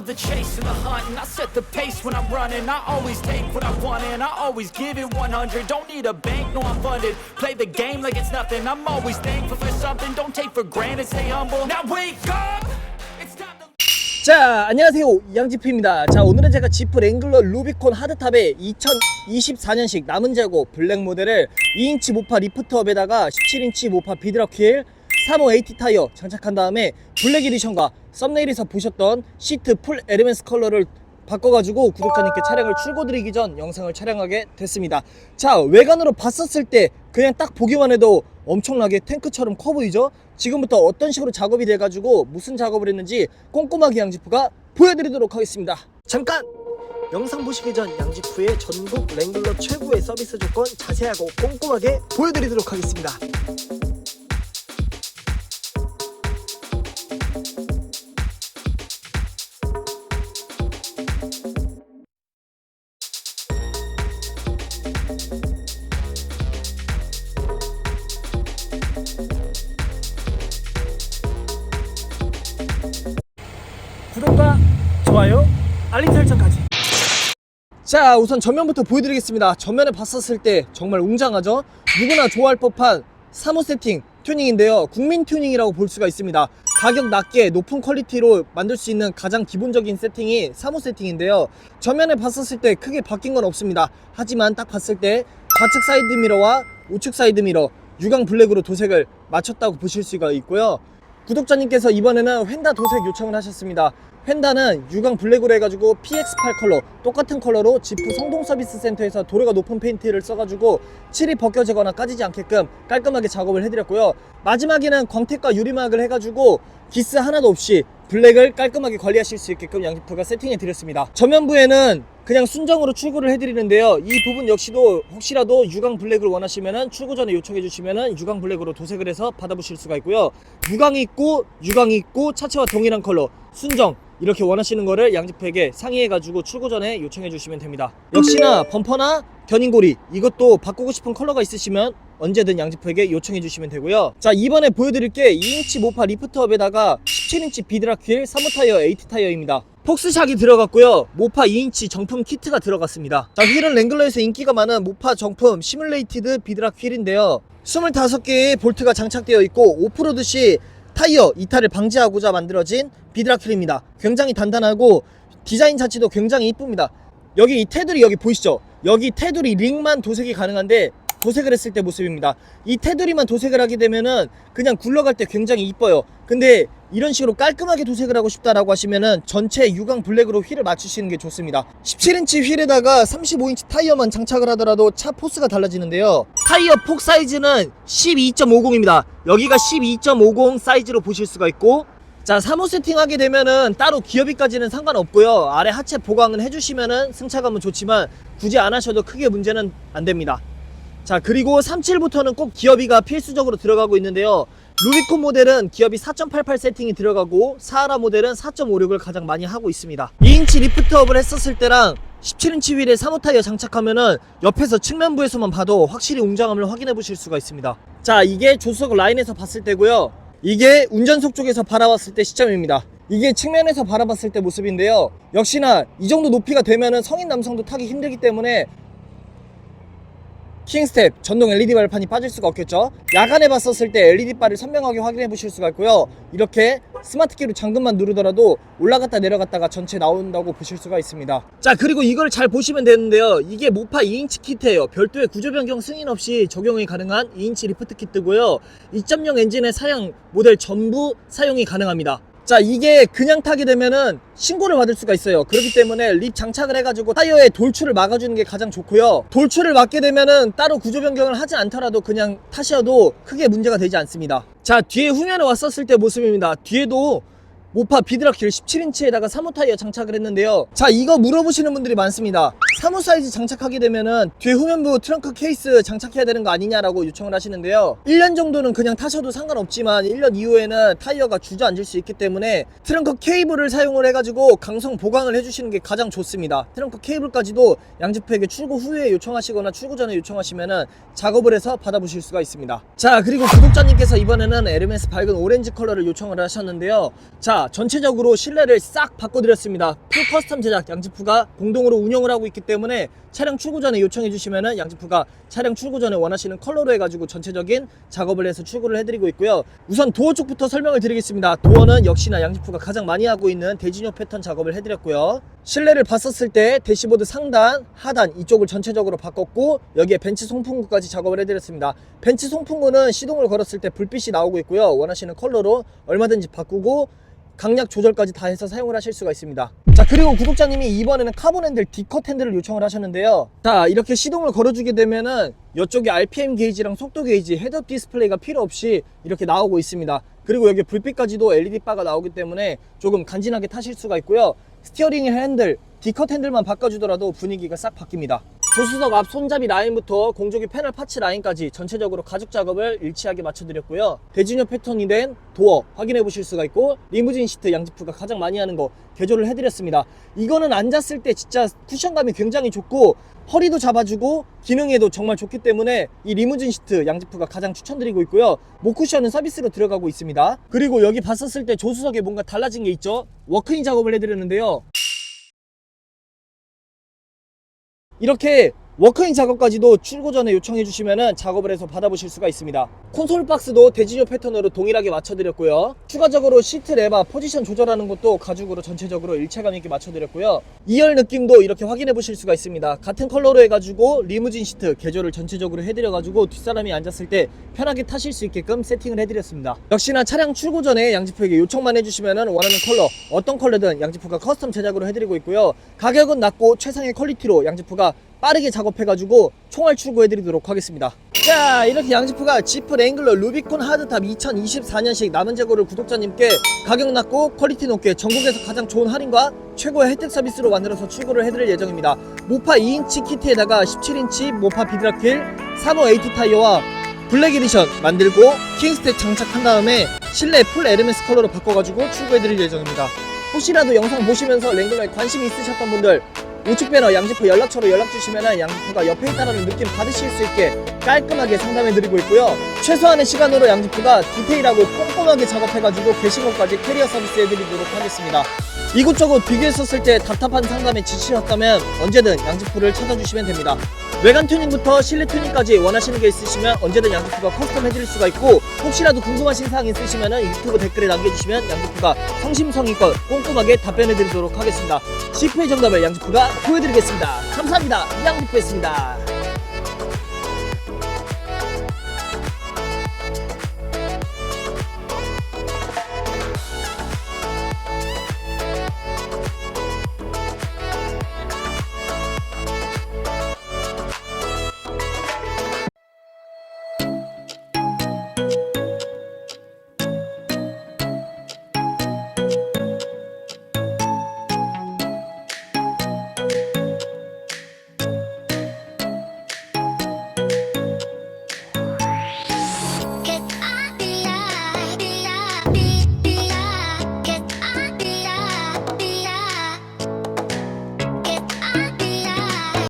love the chase and the hunt, and I set the pace when I'm running. I always take what I want, and I always give it 100. Don't need a bank, no, I'm funded. Play the game like it's nothing. I'm always thankful for something. Don't take for granted, stay humble. Now wake up! 자 안녕하세요 양지프입니다 자 오늘은 제가 지프 랭글러 루비콘 하드탑의 2024년식 남은 재고 블랙 모델을 2인치 모파 리프트업에다가 17인치 모파 비드라휠 3호 AT 타이어 장착한 다음에 블랙 에디션과 썸네일에서 보셨던 시트 풀 에르멘스 컬러를 바꿔가지고 구독자님께 차량을 출고드리기 전 영상을 촬영하게 됐습니다. 자 외관으로 봤었을 때 그냥 딱 보기만 해도 엄청나게 탱크처럼 커 보이죠? 지금부터 어떤 식으로 작업이 돼가지고 무슨 작업을 했는지 꼼꼼하게 양지프가 보여드리도록 하겠습니다. 잠깐! 영상 보시기 전 양지프의 전국 랭글러 최고의 서비스 조건 자세하고 꼼꼼하게 보여드리도록 하겠습니다 구독과 좋아요, 알림 설정까지. 자, 우선 전면부터 보여드리겠습니다. 전면에 봤었을 때 정말 웅장하죠? 누구나 좋아할 법한 3호 세팅 튜닝인데요. 국민 튜닝이라고 볼 수가 있습니다. 가격 낮게 높은 퀄리티로 만들 수 있는 가장 기본적인 세팅이 3호 세팅인데요. 전면에 봤었을 때 크게 바뀐 건 없습니다. 하지만 딱 봤을 때 좌측 사이드 미러와 우측 사이드 미러 유광 블랙으로 도색을 마쳤다고 보실 수가 있고요. 구독자님께서 이번에는 휀다 도색 요청을 하셨습니다. 휀다는 유광 블랙으로 해가지고 PX8 컬러 똑같은 컬러로 지프 성동 서비스 센터에서 도료가 높은 페인트를 써가지고 칠이 벗겨지거나 까지지 않게끔 깔끔하게 작업을 해드렸고요. 마지막에는 광택과 유리막을 해가지고 기스 하나도 없이 블랙을 깔끔하게 관리하실 수 있게끔 양지프가 세팅해 드렸습니다. 전면부에는 그냥 순정으로 출고를 해드리는데요. 이 부분 역시도 혹시라도 유광 블랙을 원하시면은 출고 전에 요청해 주시면은 유광 블랙으로 도색을 해서 받아보실 수가 있고요. 유광이 있고 유광이 있고 차체와 동일한 컬러 순정 이렇게 원하시는 거를 양지프에게 상의해가지고 출고 전에 요청해 주시면 됩니다. 역시나 범퍼나 견인고리 이것도 바꾸고 싶은 컬러가 있으시면 언제든 양지프에게 요청해 주시면 되고요. 자 이번에 보여드릴 게 2인치 모파 리프트업에다가 17인치 비드라휠 3호 타이어 AT 타이어입니다. 폭스샥이 들어갔고요. 모파 2인치 정품 키트가 들어갔습니다. 자 휠은 랭글러에서 인기가 많은 모파 정품 시뮬레이티드 비드락 휠인데요. 25개의 볼트가 장착되어 있고 오프로드 시 타이어 이탈을 방지하고자 만들어진 비드락 휠입니다. 굉장히 단단하고 디자인 자체도 굉장히 이쁩니다. 여기 이 테두리 여기 보이시죠? 여기 테두리 링만 도색이 가능한데 도색을 했을 때 모습입니다. 이 테두리만 도색을 하게 되면은 그냥 굴러갈 때 굉장히 이뻐요. 근데 이런 식으로 깔끔하게 도색을 하고 싶다라고 하시면은 전체 유광 블랙으로 휠을 맞추시는 게 좋습니다. 17인치 휠에다가 35인치 타이어만 장착을 하더라도 차 포스가 달라지는데요. 타이어 폭 사이즈는 12.50입니다. 여기가 12.50 사이즈로 보실 수가 있고 자 3호 세팅하게 되면은 따로 기어비까지는 상관없고요 아래 하체 보강은 해주시면은 승차감은 좋지만 굳이 안 하셔도 크게 문제는 안 됩니다 자 그리고 37부터는 꼭 기어비가 필수적으로 들어가고 있는데요 루비콘 모델은 기어비 4.88 세팅이 들어가고 사하라 모델은 4.56을 가장 많이 하고 있습니다 2인치 리프트업을 했었을 때랑 17인치 휠에 3호 타이어 장착하면은 옆에서 측면부에서만 봐도 확실히 웅장함을 확인해 보실 수가 있습니다 자 이게 조수석 라인에서 봤을 때고요 이게 운전석 쪽에서 바라봤을 때 시점입니다. 이게 측면에서 바라봤을 때 모습인데요. 역시나 이 정도 높이가 되면은 성인 남성도 타기 힘들기 때문에 킹스텝 전동 LED 발판이 빠질 수가 없겠죠. 야간에 봤었을 때 LED 바를 선명하게 확인해 보실 수가 있고요. 이렇게 스마트키로 잠금만 누르더라도 올라갔다 내려갔다가 전체 나온다고 보실 수가 있습니다. 자 그리고 이걸 잘 보시면 되는데요. 이게 모파 2인치 키트예요. 별도의 구조 변경 승인 없이 적용이 가능한 2인치 리프트 키트고요. 2.0 엔진의 사양 모델 전부 사용이 가능합니다. 자 이게 그냥 타게 되면은 신고를 받을 수가 있어요. 그렇기 때문에 립 장착을 해가지고 타이어의 돌출을 막아주는 게 가장 좋고요. 돌출을 막게 되면은 따로 구조 변경을 하지 않더라도 그냥 타셔도 크게 문제가 되지 않습니다. 자 뒤에 후면에 왔었을 때 모습입니다. 뒤에도 모파 비드라킬 17인치에다가 3호 타이어 장착을 했는데요. 자 이거 물어보시는 분들이 많습니다 3호 사이즈 장착하게 되면은 뒤에 후면부 트렁크 케이스 장착해야 되는 거 아니냐라고 요청을 하시는데요. 1년 정도는 그냥 타셔도 상관없지만 1년 이후에는 타이어가 주저앉을 수 있기 때문에 트렁크 케이블을 사용을 해가지고 강성 보강을 해주시는 게 가장 좋습니다. 트렁크 케이블까지도 양지프에게 출고 후에 요청하시거나 출고 전에 요청하시면은 작업을 해서 받아보실 수가 있습니다. 자 그리고 구독자님께서 이번에는 에르메스 밝은 오렌지 컬러를 요청을 하셨는데요. 자 자, 전체적으로 실내를 싹 바꿔드렸습니다. 풀 커스텀 제작 양지프가 공동으로 운영을 하고 있기 때문에 차량 출고 전에 요청해 주시면은 양지프가 차량 출고 전에 원하시는 컬러로 해가지고 전체적인 작업을 해서 출고를 해드리고 있고요. 우선 도어 쪽부터 설명을 드리겠습니다. 도어는 역시나 양지프가 가장 많이 하고 있는 대진용 패턴 작업을 해드렸고요. 실내를 봤었을 때 대시보드 상단, 하단 이쪽을 전체적으로 바꿨고 여기에 벤치 송풍구까지 작업을 해드렸습니다. 벤치 송풍구는 시동을 걸었을 때 불빛이 나오고 있고요. 원하시는 컬러로 얼마든지 바꾸고 강약 조절까지 다 해서 사용을 하실 수가 있습니다. 자 그리고 구독자님이 이번에는 카본 핸들 D컷 핸들을 요청을 하셨는데요. 자 이렇게 시동을 걸어주게 되면은 이쪽에 RPM 게이지랑 속도 게이지, 헤드업 디스플레이가 필요 없이 이렇게 나오고 있습니다. 그리고 여기 불빛까지도 LED 바가 나오기 때문에 조금 간지나게 타실 수가 있고요. 스티어링 핸들, D컷 핸들만 바꿔주더라도 분위기가 싹 바뀝니다. 조수석 앞 손잡이 라인부터 공조기 패널 파츠 라인까지 전체적으로 가죽 작업을 일치하게 맞춰드렸고요. 대진형 패턴이 된 도어 확인해 보실 수가 있고 리무진 시트 양지프가 가장 많이 하는 거 개조를 해드렸습니다. 이거는 앉았을 때 진짜 쿠션감이 굉장히 좋고 허리도 잡아주고 기능에도 정말 좋기 때문에 이 리무진 시트 양지프가 가장 추천드리고 있고요. 목쿠션은 서비스로 들어가고 있습니다. 그리고 여기 봤었을 때 조수석에 뭔가 달라진 게 있죠. 워크인 작업을 해드렸는데요. 이렇게 워크인 작업까지도 출고 전에 요청해 주시면 작업을 해서 받아보실 수가 있습니다. 콘솔 박스도 대진용 패턴으로 동일하게 맞춰드렸고요. 추가적으로 시트 레바 포지션 조절하는 것도 가죽으로 전체적으로 일체감 있게 맞춰드렸고요. 2열 느낌도 이렇게 확인해 보실 수가 있습니다. 같은 컬러로 해가지고 리무진 시트 개조를 전체적으로 해드려가지고 뒷사람이 앉았을 때 편하게 타실 수 있게끔 세팅을 해드렸습니다. 역시나 차량 출고 전에 양지프에게 요청만 해주시면 원하는 컬러 어떤 컬러든 양지프가 커스텀 제작으로 해드리고 있고요. 가격은 낮고 최상의 퀄리티로 양지프가 빠르게 작업해가지고 총알 출고해드리도록 하겠습니다. 자 이렇게 양지프가 지프 랭글러 루비콘 하드탑 2024년식 남은 재고를 구독자님께 가격 낮고 퀄리티 높게 전국에서 가장 좋은 할인과 최고의 혜택 서비스로 만들어서 출고를 해드릴 예정입니다. 모파 2인치 키트에다가 17인치 모파 비드라킬 3호 AT 타이어와 블랙 에디션 만들고 킹스텝 장착한 다음에 실내 풀 에르메스 컬러로 바꿔가지고 출고해드릴 예정입니다. 혹시라도 영상 보시면서 랭글러에 관심이 있으셨던 분들 우측 배너 양지프 연락처로 연락 주시면 양지프가 옆에 있다는 느낌 받으실 수 있게 깔끔하게 상담해 드리고 있고요. 최소한의 시간으로 양지프가 디테일하고 꼼꼼하게 작업해가지고 게시물까지 캐리어 서비스 해드리도록 하겠습니다. 이곳저곳 비교했었을 때 답답한 상담에 지치셨다면 언제든 양지프를 찾아주시면 됩니다. 외관 튜닝부터 실내 튜닝까지 원하시는 게 있으시면 언제든 양지프가 커스텀 해드릴 수가 있고 혹시라도 궁금하신 사항 있으시면 유튜브 댓글에 남겨주시면 양지프가 성심성의껏 꼼꼼하게 답변해드리도록 하겠습니다. 10회 정답을 양지프가 보여드리겠습니다. 감사합니다. 양지프였습니다.